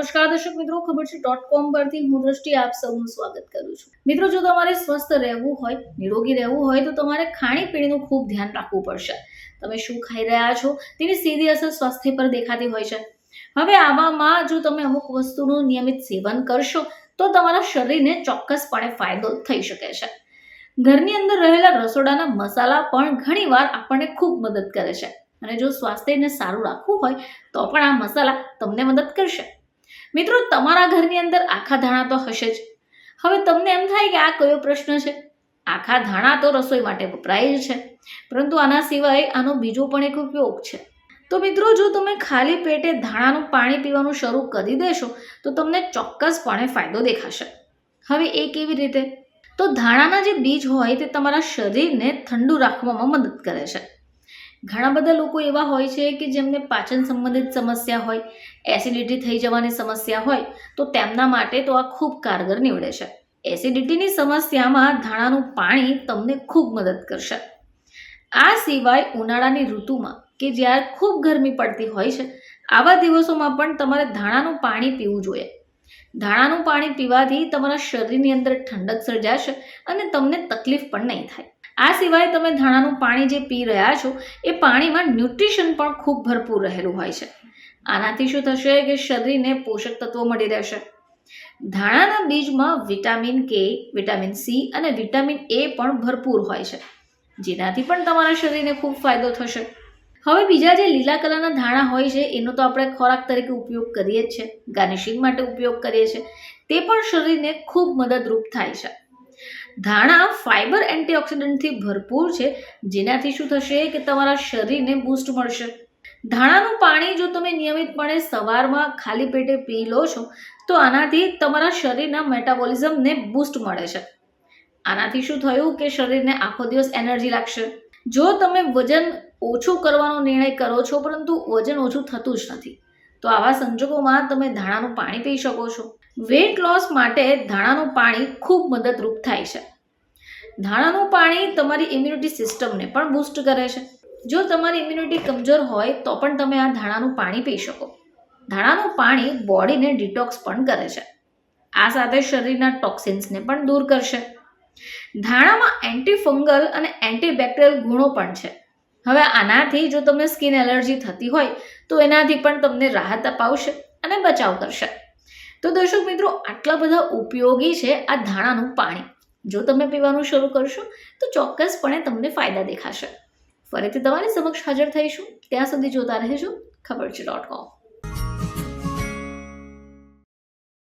નમસ્કાર દર્શક મિત્રો, ખબર છે ડોટ કોમ પરથી હું દ્રષ્ટિ આપ સૌનું સ્વાગત કરું છું. મિત્રો, જો તમારે સ્વસ્થ રહેવું હોય, નિરોગી રહેવું હોય, તો તમારે ખાણીપીણીનું ખૂબ ધ્યાન રાખવું પડશે. તમે શું ખાઈ રહ્યા છો? તેની સીધી અસર સ્વાસ્થ્ય પર દેખાતી હોય છે. હવે આવામાં જો તમે અમુક વસ્તુનું નિયમિત સેવન કરશો, તો તમારા શરીરને ચોક્કસપણે ફાયદો થઈ શકે છે. ઘરની અંદર રહેલા રસોડાના મસાલા પણ ઘણીવાર આપણને ખૂબ મદદ કરે છે. અને જો સ્વાસ્થ્યને સારું રાખવું હોય, તો પણ આ મસાલા તમને મદદ કરશે. મિત્રો, તમારા ઘરની અંદર આખા ધાણા તો હશે જ. હવે તમને એમ થાય કે આ કયો પ્રશ્ન છે? આખા ધાણા તો રસોઈ માટે વપરાય જ છે. પરંતુ આના સિવાય આનો બીજો પણ એક ઉપયોગ છે. તો મિત્રો, જો તમે ખાલી પેટે ધાણાનું પાણી પીવાનું શરૂ કરી દેશો, તો તમને ચોક્કસપણે ફાયદો દેખાશે. હવે એ કેવી રીતે? તો ધાણાના જે બીજ હોય તે તમારા શરીરને ઠંડુ રાખવામાં મદદ કરે છે. ઘણા બધા લોકો એવા હોય છે કે જેમને પાચન સંબંધિત સમસ્યા હોય એસિડિટી થઈ જવાની સમસ્યા હોય, તો તેમના માટે તો આ ખૂબ કારગર નીવડે છે. એસિડિટીની સમસ્યામાં ધાણાનું પાણી તમને ખૂબ મદદ કરશે. આ સિવાય ઉનાળાની ઋતુમાં, કે જ્યારે ખૂબ ગરમી પડતી હોય છે, આવા દિવસોમાં પણ તમારે ધાણાનું પાણી પીવું જોઈએ. ધાણાનું પાણી પીવાથી તમારા શરીરની અંદર ઠંડક સર્જાશે અને તમને તકલીફ પણ નહીં થાય. આ સિવાય તમે ધાણાનું પાણી જે પી રહ્યા છો, એ પાણીમાં ન્યુટ્રિશન પણ ખૂબ ભરપૂર રહેલું હોય છે. આનાથી શું થશે કે શરીરને પોષક તત્વો મળી રહેશે. ધાણાના બીજમાં વિટામિન કે, વિટામિન સી અને વિટામિન એ પણ ભરપૂર હોય છે. જેનાથી પણ તમારા શરીરને ખૂબ ફાયદો થશે. હવે બીજા જે લીલા કલરના ધાણા હોય છે, એનો તો આપણે ખોરાક તરીકે ઉપયોગ કરીએ જ છે. ગાર્નિશિંગ માટે ઉપયોગ કરીએ છીએ તે પણ શરીરને ખૂબ મદદરૂપ થાય છે. ધાણા ફાઇબર એન્ટીઓક્સિડન્ટથી ભરપૂર છે. જેનાથી શું થશે કે તમારા શરીરને બૂસ્ટ મળશે. ધાણાનું પાણી જો તમે નિયમિતપણે સવારમાં ખાલી પેટે પી લો છો, તો આનાથી તમારા શરીરના મેટાબોલિઝમને બૂસ્ટ મળે છે. આનાથી શું થયું કે શરીરને આખો દિવસ એનર્જી લાગશે. જો તમે વજન ઓછું કરવાનો નિર્ણય કરો છો, પરંતુ વજન ઓછું થતું જ નથી, તો આવા સંજોગોમાં તમે ધાણાનું પાણી પી શકો છો. વેટ લોસ માટે ધાણાનું પાણી ખૂબ મદદરૂપ થાય છે. ધાણાનું પાણી તમારી ઇમ્યુનિટી સિસ્ટમને પણ બૂસ્ટ કરે છે. જો તમારી ઇમ્યુનિટી કમજોર હોય તો પણ તમે આ ધાણાનું પાણી પી શકો. ધાણાનું પાણી બોડીને ડિટોક્સ પણ કરે છે. આ સાથે શરીરના ટોક્સિન્સને પણ દૂર કરશે. ધાણામાં એન્ટીફંગલ અને એન્ટીબેક્ટેરિયલ ગુણો પણ છે. હવે આનાથી જો તમને સ્કિન એલર્જી થતી હોય તો એનાથી પણ તમને રાહત અપાવશે અને બચાવ કરશે. તો દર્શક મિત્રો, આટલા બધા ઉપયોગી છે આ ધાણાનું પાણી. જો તમે પીવાનું શરૂ કરશો, તો ચોક્કસપણે તમને ફાયદા દેખાશે. ફરીથી તમારી સમક્ષ હાજર થઈશું. ત્યાં સુધી જોતા રહેજો. ખબર છે ડોટ કોમ